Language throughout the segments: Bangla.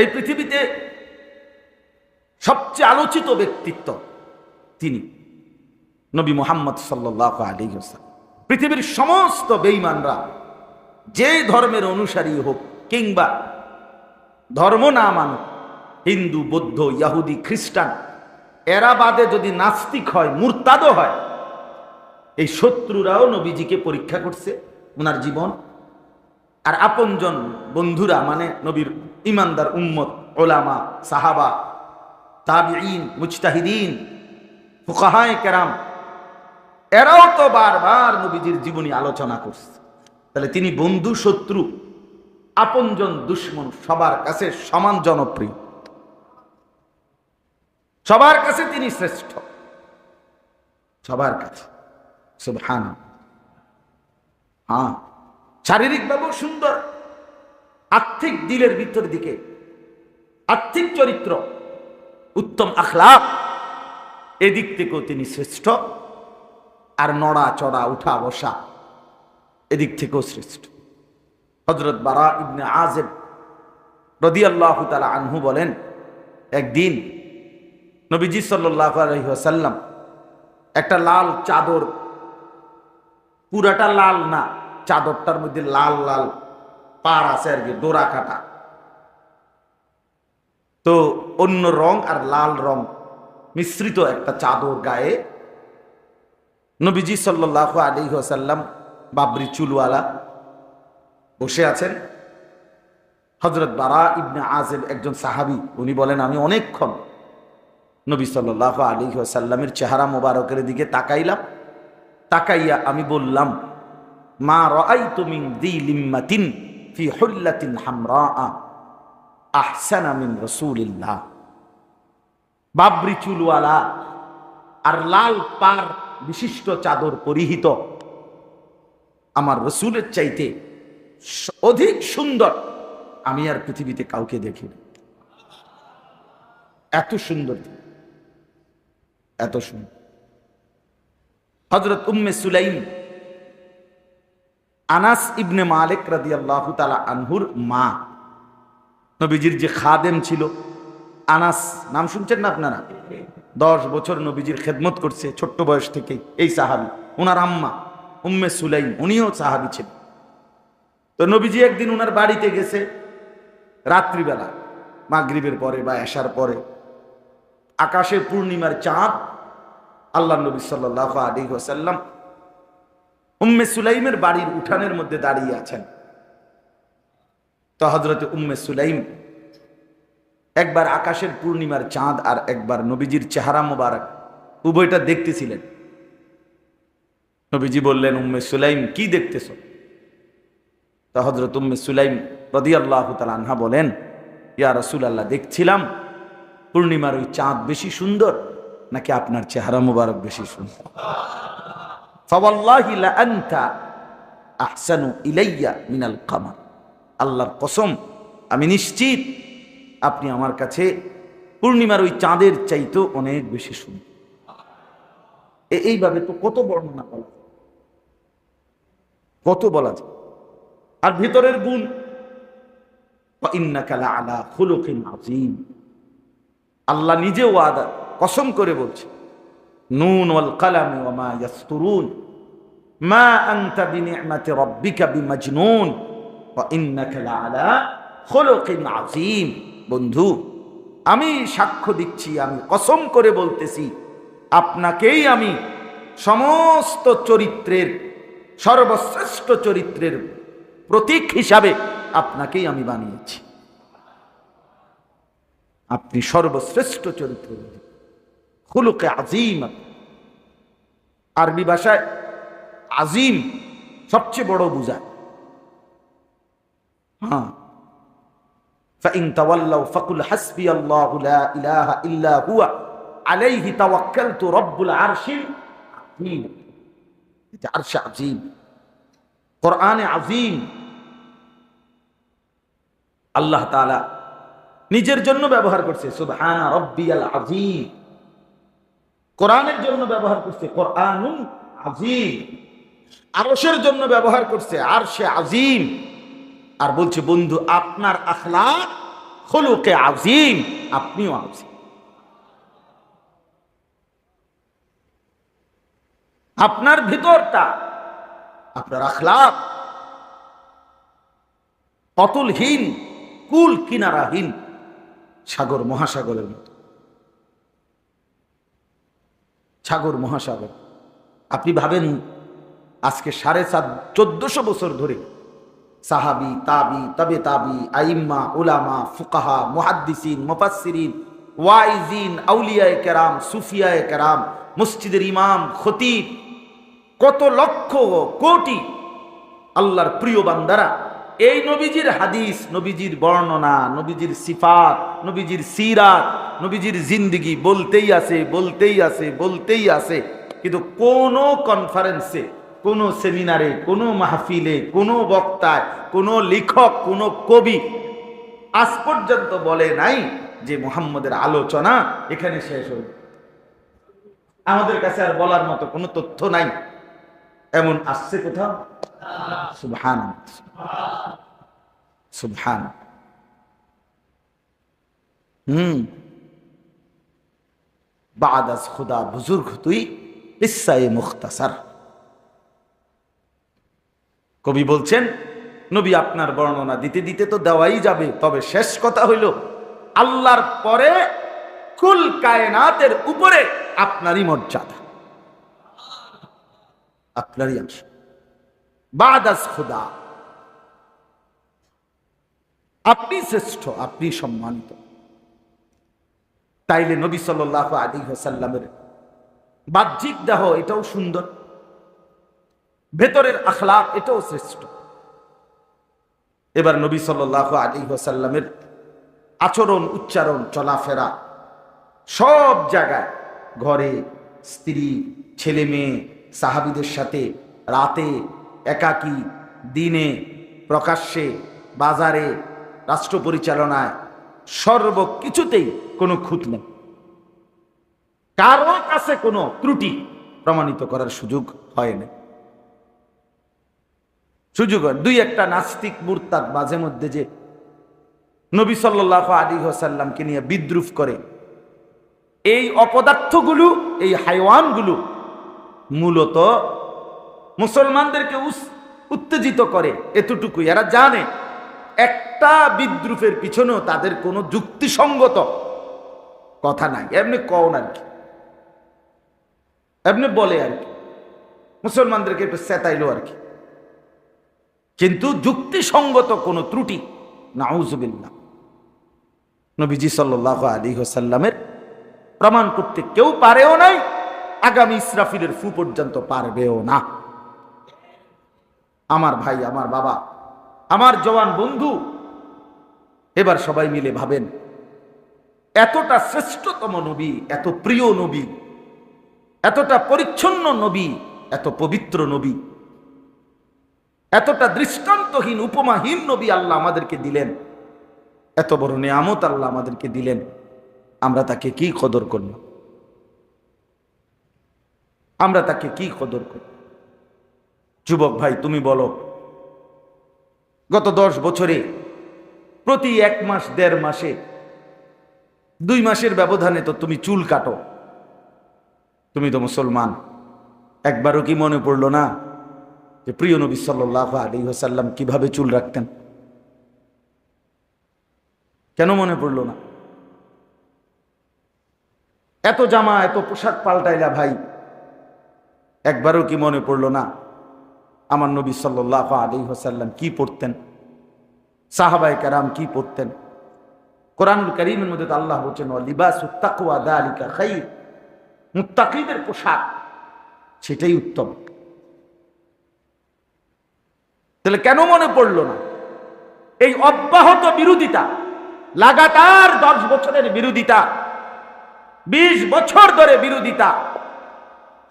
এই পৃথিবীতে সবচেয়ে আলোচিত ব্যক্তিত্ব তিনি নবী মোহাম্মদ সাল্লাহ আলী পৃথিবীর সমস্ত বেঈমানরা যে ধর্মের অনুসারী হোক কিংবা ধর্ম না মানুক, হিন্দু, বৌদ্ধ, ইয়াহুদি, খ্রিস্টান, এরা বাদে যদি নাস্তিক হয়, মুরতাদও হয়, এই শত্রুরাও নবীজিকে পরীক্ষা করছে ওনার জীবন আর আপনজন বন্ধুরা মানে নবীর ইমানদার উম্মত, ওলামা, সাহাবা, তাবিঈন, মুজতাহিদিন, ফুকাহায়ে কেরাম, এরাও তো বারবার নবীজির জীবনী আলোচনা করছে। তাহলে তিনি বন্ধু, শত্রু, আপনজন দুশ্মন সবার কাছে সমান জনপ্রিয়। সবার কাছে তিনি শ্রেষ্ঠ। সবার কাছে। সুবহান হ্যাঁ। শারীরিকভাবেও সুন্দর, আর্থিক দিলের ভিতর দিকে, আর্থিক চরিত্র, উত্তম আখলাপ এদিক থেকেও তিনি শ্রেষ্ঠ আর নড়া চড়া উঠা বসা এদিক থেকেও শ্রেষ্ঠ। হজরত বারা ইবনে আজেব রদি আল্লাহ তালা আনহু বলেন, একদিন নবীজি সাল্লাহ আলহিহাসাল্লাম একটা লাল চাদর, পুরাটা লাল না চাদরটার মধ্যে লাল লাল পার আছে আর কি, ডোরা কাটা। তো অন্য রং আর লাল রং মিশ্রিত একটা চাদর গায়ে নবীজি সাল্লাহ আলী সাল্লাম বাবরি চুলওয়ালা বসে আছেন। হজরত বারা ইবনে আজেব একজন সাহাবি, উনি বলেন, আমি অনেকক্ষণ নবী সাল্লাহ আলী সাল্লামের চেহারা মোবারকের দিকে তাকাইলাম। তাকাইয়া আমি বললাম মা রাই তুমি দি লিম্মাতিন ফি হুল্লাতিন হামরা আহসানা মিন রসুলিল্লাহ। বাবরি চুলওয়ালা আর লাল পার বিশিষ্ট চাদর পরিহিত আমার রসুলের চাইতে অধিক সুন্দর আমি আর পৃথিবীতে কাউকে দেখিনি। এত সুন্দর এত সুন্দর। হজরত উম্মে সুলাইম আনাস ইবনে মালিক রাদি আল্লাহ তালা আনহুর মা। নবীজির যে খাদেম ছিল। আনাস, নাম শুনছেন না আপনারা? দশ বছর নবীজির খেদমত করছে ছোট্ট বয়স থেকে এই সাহাবি ওনার আম্মা, উম্মে সুলাইম, উনিও সাহাবি ছিলেন। তো নবীজি একদিন ওনার বাড়িতে গেছে রাত্রিবেলা, মাগরিবের পরে বা এশার পরে। আকাশের পূর্ণিমার চাঁদ আল্লাহ নবী সাল্লাহ আলী ওসাল্লাম উম্মে সুলাইমের বাড়ির উঠানের মধ্যে দাঁড়িয়ে আছেন। তো হজরত উম্মে সুলাইম একবার আকাশের পূর্ণিমার চাঁদ আর একবার নবীজির চেহারা মোবারক উভয়টা দেখতেছিলেন। নবীজি বললেন, উম্মে সুলাইম, কি দেখতেছ? তা হজরত উম্মে সুলাইম রদি আল্লাহ আনহা বলেন, ইয়া রসুল আল্লাহ দেখছিলাম পূর্ণিমার ওই চাঁদ বেশি সুন্দর নাকি আপনার চেহারা মোবারক বেশি সুন্দর? ফাওয়াল্লাহি লা ইলাইয়া মিনাল আল্লাহর কসম, আমি নিশ্চিত আপনি আমার কাছে পূর্ণিমার ওই চাঁদের চাইতো অনেক বেশি শুনি এইভাবে তো কত বর্ণনা বলা কত বলা যায়। আর ভিতরের গুণ আল্লাহ নিজে ওয়াদা, কসম করে বলছে নুন ওয়াল কালাম ওয়া মা ইয়াসতুরুন। মা আনতা বিনি'মাতি রাব্বিকা বিমাজনুন। ওয়া ইন্নাকা লাআলা খুলুকিন আযীম। বন্ধু, আমি সাক্ষ্য দিচ্ছি, আমি কসম করে বলতেছি, আপনাকেই আমি সমস্ত চরিত্রের, সর্বশ্রেষ্ঠ চরিত্রের প্রতীক হিসাবে আপনাকেই আমি বানিয়েছি। আপনি সর্বশ্রেষ্ঠ চরিত্র। হুলুকে আজিম আরবি ভাষায় আজিম সবচেয়ে বড় বুঝায় হ্যাঁ فإن تولوا فقل حسبي الله لا إله إلا هو عليه توكلت رب العرش العظيم এটা আরশ আজিম কোরআনে আজিম আল্লাহ তাআলা নিজের জন্য ব্যবহার করছে সুবহান রব্বিয়াল আজিম কোরআনের জন্য ব্যবহার করছে, কোরআনুন আজিম। আরশের জন্য ব্যবহার করছে, আরশে আজিম। আর বলছে, বন্ধু, আপনার আখলাক হলুকে আজিম, আপনিও আজিম। আপনার ভিতরটা, আপনার আখলাপ অতুলহীন, কুল কিনারাহীন সাগর, মহাসাগরের মতো। সাগর মহাসাগর। আপনি ভাবেন আজকে সাড়ে সাত, চোদ্দশো বছর ধরে সাহাবি, তাবি, তবে তাবি, আইম্মা, উলামা, ফুকাহা, মুহাদ্দিসিন, মুফাসসিরিন, ওয়াইজিন, আউলিয়ায় কেরাম, সুফিয়ায়ে কেরাম, মসজিদের ইমাম, খতিব, কত লক্ষ, কোটি আল্লাহর প্রিয় বান্দারা এই নবীজির হাদিস, নবীজির বর্ণনা, নবীজির সিফাত, নবীজির সিরাত, নবীজির জিন্দিগি বলতেই আছে বলতেই আছে বলতেই আছে। কিন্তু কোনো কনফারেন্সে কোনো সেমিনারে কোনো মাহফিলে, কোনো বক্তায়, কোনো লেখক, কোনো কবি আজ পর্যন্ত বলে নাই যে মুহাম্মদের আলোচনা এখানে শেষ হল। আমাদের কাছে আর বলার মতো কোনো তথ্য নাই। এমন আসছে কোথাও? সুবহান সুবহান। হুম। খুদা বুজুর্গ তুই ইসাই মুখতাসার। কবি বলছেন, নবী আপনার বর্ণনা দিতে দিতে তো দেওয়াই যাবে, তবে শেষ কথা হইল, আল্লাহর পরে কুল কায়নাতের উপরে আপনারই মর্যাদা। আপনারই অংশ। বাদাস খুদা। আপনি শ্রেষ্ঠ, আপনি সম্মানিত। তাইলে নবী সাল আলী হাসাল্লামের বাহ্যিক দেহ এটাও সুন্দর। ভেতরের আখলাক এটাও শ্রেষ্ঠ। এবার নবী সাল আলী হাসাল্লামের আচরণ, উচ্চারণ, চলাফেরা সব জায়গায় ঘরে স্ত্রী, ছেলে মেয়ে, সাহাবিদের সাথে রাতে একাকী দিনে, প্রকাশ্যে, বাজারে রাষ্ট্র পরিচালনায় সর্বকিছুতেই কোনো খুঁত নেই। কারও কাছে কোনো ত্রুটি প্রমাণিত করার সুযোগ হয় না। সুযোগ দুই একটা নাস্তিক মুরতাদ মাঝে মধ্যে যে নবী সাল্লাহ আলী হোসাল্লামকে নিয়ে বিদ্রুপ করে, এই অপদার্থগুলো, এই হাইওয়ানগুলো মূলত মুসলমানদেরকে উত্তেজিত করে এতটুকু এরা জানে, একটা বিদ্রুপের পিছনেও তাদের কোনো যুক্তিসঙ্গত কথা নাই। এমনি কন আর কি। এমনি বলে আর কি। মুসলমানদেরকে একটু চেতাইলো আর কি। কিন্তু যুক্তিসঙ্গত কোনো ত্রুটি নাউজুবিল্লা নবীজি সাল্লাহ আলী হোসাল্লামের প্রমাণ করতে কেউ পারেও নাই, আগামী ইসরাফিলের ফু পর্যন্ত পারবেও না। আমার ভাই, আমার বাবা, আমার জওয়ান বন্ধু। এবার সবাই মিলে ভাবেন, এতটা শ্রেষ্ঠতম নবী, এত প্রিয় নবী, এতটা পরিচ্ছন্ন নবী, এত পবিত্র নবী, এতটা দৃষ্টান্তহীন, উপমাহীন নবী আল্লাহ আমাদেরকে দিলেন, এত বড় নিয়ামত আল্লাহ আমাদেরকে দিলেন, আমরা তাকে কি কদর করল আমরা তাকে কি কদর করব যুবক ভাই, তুমি বলো, গত দশ বছরে, প্রতি এক মাস, দেড় মাসে, দুই মাসের ব্যবধানে তো তুমি চুল কাটো। তুমি তো মুসলমান। একবারও কি মনে পড়ল না যে প্রিয় নবী সাল্লাহ আলী হাসাল্লাম কীভাবে চুল রাখতেন? কেন মনে পড়ল না? এত জামা, এত পোশাক পাল্টাইলা ভাই, একবারও কি মনে পড়ল না আমার নবী সাল্লাহ আলী হাসাল্লাম কি পড়তেন? সাহাবাই কারাম কি পড়তেন? কোরআনুল করিমের মধ্যে আল্লাহ বলছেন লিবাস পোশাক, সেটাই উত্তম। তাহলে কেন মনে পড়ল না? এই অব্যাহত বিরোধিতা, লাগাতার দশ বছরের বিরোধিতা, বিশ বছর ধরে বিরোধিতা,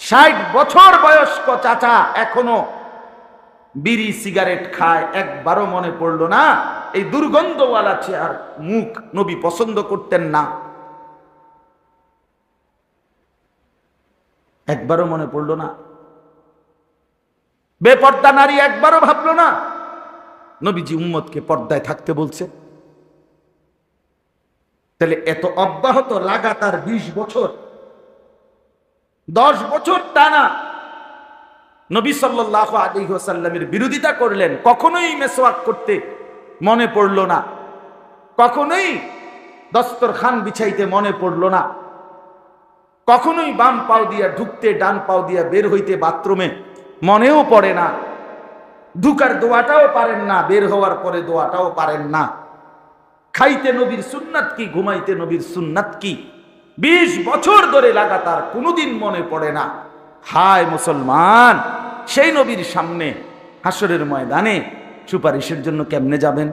ষাট বছর বয়স্ক চাচা এখনও বিড়ি, সিগারেট খায়, একবারও মনে পড়ল না। এই দুর্গন্ধওয়ালা চেয়ার মুখ নবী পছন্দ করতেন না। একবারও মনে পড়ল না। বেপর্দা নারী একবারও ভাবলো না। নবীজি উম্মতকে পর্দায় থাকতে বলছে, তাহলে এত অব্যাহত লাগাতার ২০ বছর, দশ বছর টানা নবী সাল্লাহ আলিহাসাল্লামের বিরোধিতা করলেন, কখনোই মেসওয়াক করতে মনে পড়ল না। কখনোই দস্তর খান বিছাইতে মনে পড়ল না। কখনোই বাম পাও দিয়া ঢুকতে, ডান পাও দিয়া বের হইতে বাথরুমে মনেও পড়ে না। ঢুকার দোয়াটাও পারেন না, বের হওয়ার পরে দোয়াটাও পারেন না। খাইতে নবীর সুন্নাত কি, ঘুমাইতে নবীর সুন্নাত কি? বিশ বছর ধরে লাগাতার কোনোদিন মনে পড়ে না। হায় মুসলমান, সেই নবীর সামনে হাসরের ময়দানে সুপারিশের জন্য কেমনে যাবেন?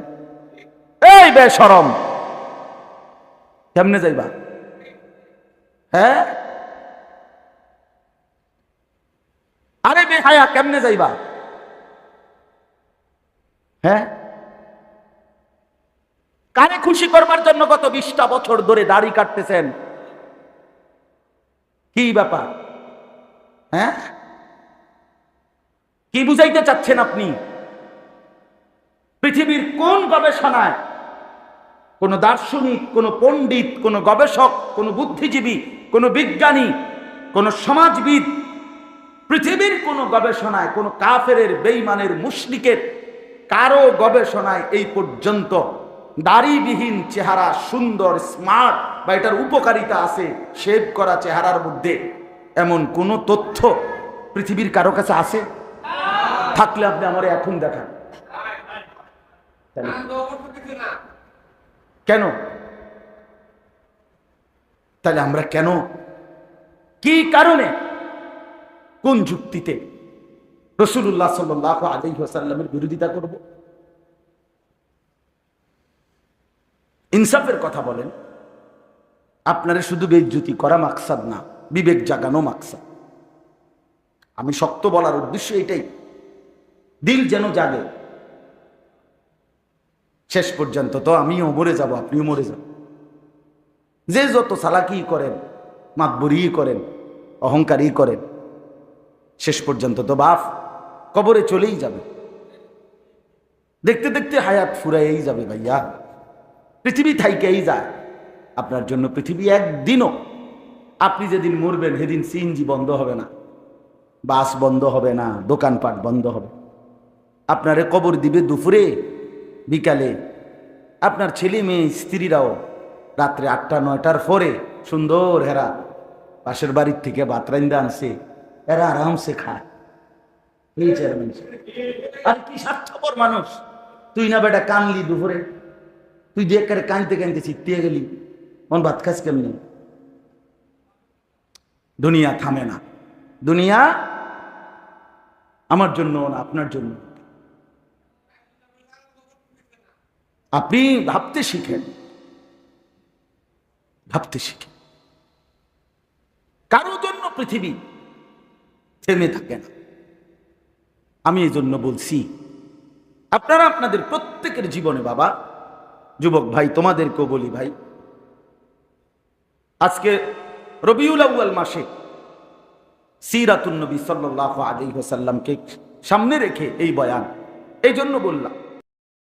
এই বেসরম কেমনে যাইবা? হ্যাঁ? আরে বে হায়া কেমনে যাইবা? হ্যাঁ? কারে খুশি করবার জন্য গত বিশটা বছর ধরে দাড়ি কাটতেছেন? কি ব্যাপার? হ্যাঁ? কি বুঝাইতে চাচ্ছেন আপনি? পৃথিবীর কোন গবেষণায় কোন দার্শনিক, কোন পণ্ডিত, কোন গবেষক, কোন বুদ্ধিজীবী, কোন বিজ্ঞানী, কোন সমাজবিদ, পৃথিবীর কোন গবেষণায়, কোন কাফেরের বেইমানের মুশরিকের কারও গবেষণায় এই পর্যন্ত দাড়িবিহীন চেহারা, সুন্দর, স্মার্ট বা এটার উপকারিতা আছে শেভ করা চেহারার মধ্যে। এমন কোন তথ্য পৃথিবীর কারও কাছে আছে? থাকলে আপনি আমার এখন দেখান। কেন? তাহলে আমরা কেন? কি কারণে? কোন যুক্তিতে? রসুল্লাহ সাল্লাহ আলহিহাসাল্লামের বিরোধিতা করব? ইনসাফের কথা বলেন। আপনারা শুধু বেজ্জুতি করা মাকসাদ না। বিবেক জাগানো মাকসাদ আমি শক্ত বলার উদ্দেশ্য এটাই। দিল যেন জাগে। শেষ পর্যন্ত তো আমিও মরে যাব, আপনিও মরে যাব যে যত সালাকি করেন, মাতবরি করেন, অহংকারী করেন, শেষ পর্যন্ত তো বাপ কবরে চলেই যাবে। দেখতে দেখতে হায়াত ফুরাইয়েই যাবে ভাইয়া। পৃথিবী থাইকেই যায়। আপনার জন্য পৃথিবী একদিনও আপনি যেদিন মরবেন, সেদিন সিএনজি বন্ধ হবে না। বাস বন্ধ হবে না, দোকানপাট বন্ধ হবে। আপনারে কবর দিবে দুপুরে, বিকালে। আপনার ছেলে মেয়ে, স্ত্রীরাও রাত্রে আটটা, নয়টার পরে সুন্দর হেরা পাশের বাড়ির থেকে বাতরাইন্দা আনছে। এরা আরামসে খায়। আর কি স্বার্থপর মানুষ। তুই না বেটা কানলি দুপুরে। তুই যে কানতে কানতে চিত্তিয়ে গেলি। মন ভাত খাস কেমনি? দুনিয়া থামে না। দুনিয়া আমার জন্য না, আপনার জন্য। আপনি ভাবতে শিখেন। ভাবতে শিখেন। কারও জন্য পৃথিবী থেমে থাকে না। আমি এই জন্য বলছি, আপনারা আপনাদের প্রত্যেকের জীবনে বাবা, যুবক ভাই, তোমাদেরকেও বলি ভাই, আজকে রবিউল আউয়াল মাসে সিরাতুল নবী সাল্লাহ আলী হোসাল্লামকে সামনে রেখে এই বয়ান। এই জন্য বললাম